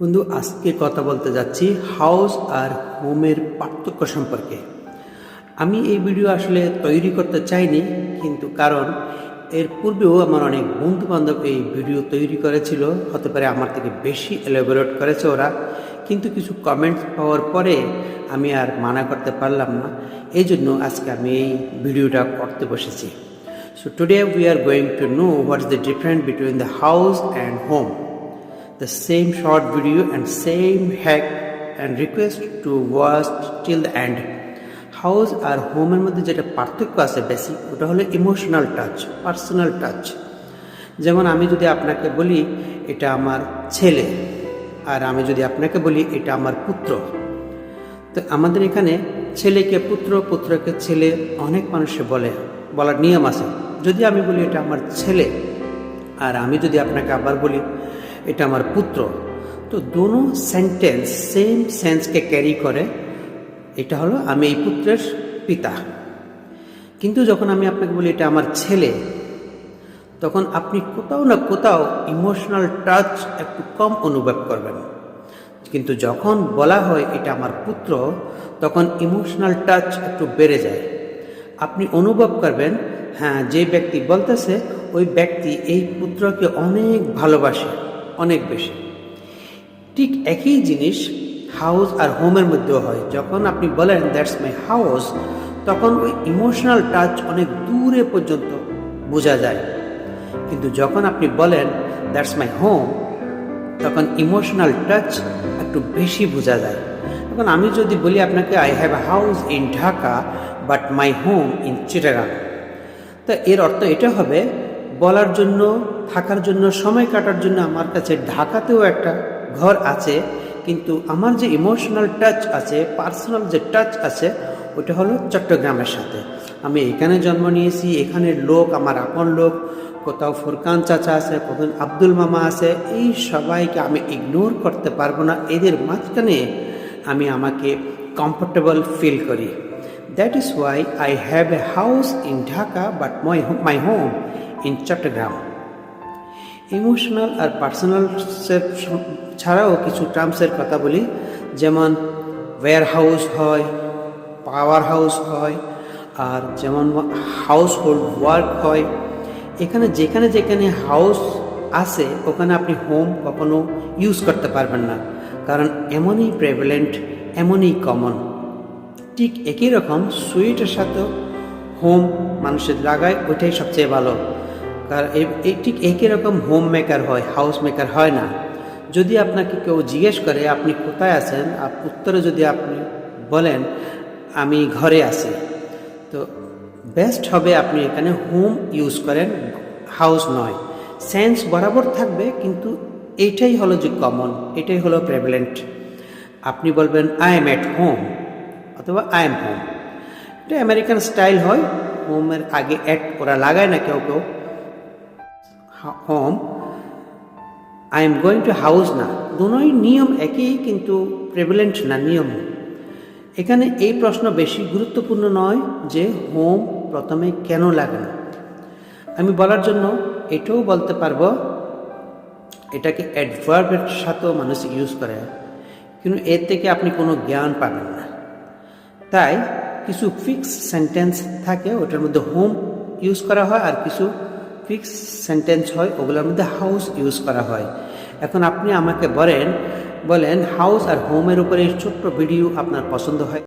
বন্ধু, আজকে কথা বলতে যাচ্ছি হাউস আর হোমের পার্থক্য সম্পর্কে। আমি এই ভিডিও আসলে তৈরি করতে চাইনি, কিন্তু কারণ এর পূর্বেও আমার অনেক বন্ধু বান্ধব এই ভিডিও তৈরি করেছিল, হতে পারে আমার থেকে বেশি এলাবোরেট করেছে ওরা। কিন্তু কিছু কমেন্টস পাওয়ার পরে আমি আর মানা করতে পারলাম না এই জন্য আজকে আমি এই ভিডিওটা করতে বসেছি। So today we are going to know what's the different between the house and home the same short video and same hack and request to watch till the end. House আর হোমের মধ্যে যেটা পার্থক্য আছে বেসিক ওটা হলো emotional touch personal touch যেমন আমি যদি আপনাকে বলি, এটা আমার ছেলে, আর আমি যদি আপনাকে বলি, এটা আমার পুত্র। তো আমাদের এখানে ছেলেকে পুত্র, পুত্রকে ছেলে অনেক মানুষে বলে, বলার নিয়ম আছে। যদি আমি বলি এটা আমার ছেলে, আর আমি যদি আপনাকে আবার বলি এটা আমার পুত্র। তো দোনো সেন্টেন্স সেম সেন্সকে ক্যারি করে, এটা হলো আমি এই পুত্রের পিতা। কিন্তু যখন আমি আপনাকে বলি এটা আমার ছেলে, তখন আপনি কোথাও না কোথাও ইমোশনাল টাচ একটু কম অনুভব করবেন। কিন্তু যখন বলা হয় এটা আমার পুত্র, তখন ইমোশনাল টাচ একটু বেড়ে যায়। আপনি অনুভব করবেন হ্যাঁ যে ব্যক্তি বলতেছে, ওই ব্যক্তি এই পুত্রকে অনেক ভালোবাসে। অনেক বেশি। ঠিক একই জিনিস হাউস আর হোমের মধ্যেও হয়। যখন আপনি বলেন দ্যাটস মাই হাউস তখন ওই ইমোশনাল টাচ অনেক দূরে পর্যন্ত বোঝা যায়। কিন্তু যখন আপনি বলেন দ্যাটস মাই হোম তখন ইমোশনাল টাচ একটু বেশি বোঝা যায়। এখন আমি যদি বলি আপনাকে I have a house in Dhaka but my home in Chittagong তো এর অর্থ এটা হবে বলার জন্য, থাকার জন্য, সময় কাটার জন্য আমার কাছে ঢাকাতেও একটা ঘর আছে, কিন্তু আমার যে ইমোশনাল টাচ আছে পার্সোনাল যে টাচ আছে ওটা হলো চট্টগ্রামের সাথে। আমি এখানে জন্ম নিয়েছি এখানের লোক, আমার আপন লোক, কোথাও ফুরকান চাচা আছে, কোথাও আব্দুল মামা আছে, এই সবাইকে আমি ইগনোর করতে পারব না। এদের মাঝখানে আমি আমাকে কমফোর্টেবল ফিল করি। That is why I have a house in Dhaka but my my home in Chattogram emotional R personal ছাড়াও কিছু টার্মসের কথা বলি, যেমন ওয়্যার হাউস হয় পাওয়ার হাউস হয়, আর যেমন হাউস হোল্ড ওয়ার্ক হয়। এখানে যেখানে যেখানে হাউস আছে, ওখানে আপনি হোম কখনো ইউজ করতে পারবেন না। কারণ এমনই প্রেভেলেন্ট এমনই কমন ঠিক একই রকম সুইটের সাথে হোম মানুষের লাগায়, ওইটাই সবচেয়ে ভালো। কারণ এই ঠিক একই রকম হোম মেকার হয় হাউস মেকার হয় না। যদি আপনাকে কেউ জিজ্ঞেস করে, আপনি কোথায় আছেন? উত্তরে যদি আপনি বলেন, আমি ঘরে আছি। তো বেস্ট হবে আপনি এখানে হোম ইউজ করেন হাউস নয়। সেন্স বরাবর থাকবে, কিন্তু এইটাই হলো যে কমন এটাই হলো প্রেভেলেন্ট আপনি বলবেন আই এম এট হোম অথবা আই এম হোম এটা আমেরিকান স্টাইল হয়। হোমের আগে অ্যাট ওরা লাগায় না কেউ কেউ। Home I am going to house না। দুনোই নিয়ম একই, কিন্তু প্রেভেলেন্ট না, নিয়ম এখানে এই প্রশ্ন বেশি গুরুত্বপূর্ণ নয় যে হোম প্রথমে কেন লাগে না। আমি বলার জন্য এটাও বলতে পারব, এটাকে অ্যাডভার্বের সাথেও মানুষ ইউজ করে, কিন্তু এর থেকে আপনি কোনো জ্ঞান পাবেন না। তাই কিছু ফিক্স সেন্টেন্স থাকে, ওটার মধ্যে হোম ইউজ করা হয় আর কিছু ফিক্স সেন্টেন্স হয়, ওগুলোর মধ্যে হাউস ইউজ করা হয়। এখন আপনি আমাকে বলেন বলেন হাউস আর হোমের উপরে ছোট্ট ভিডিও আপনার পছন্দ হয়।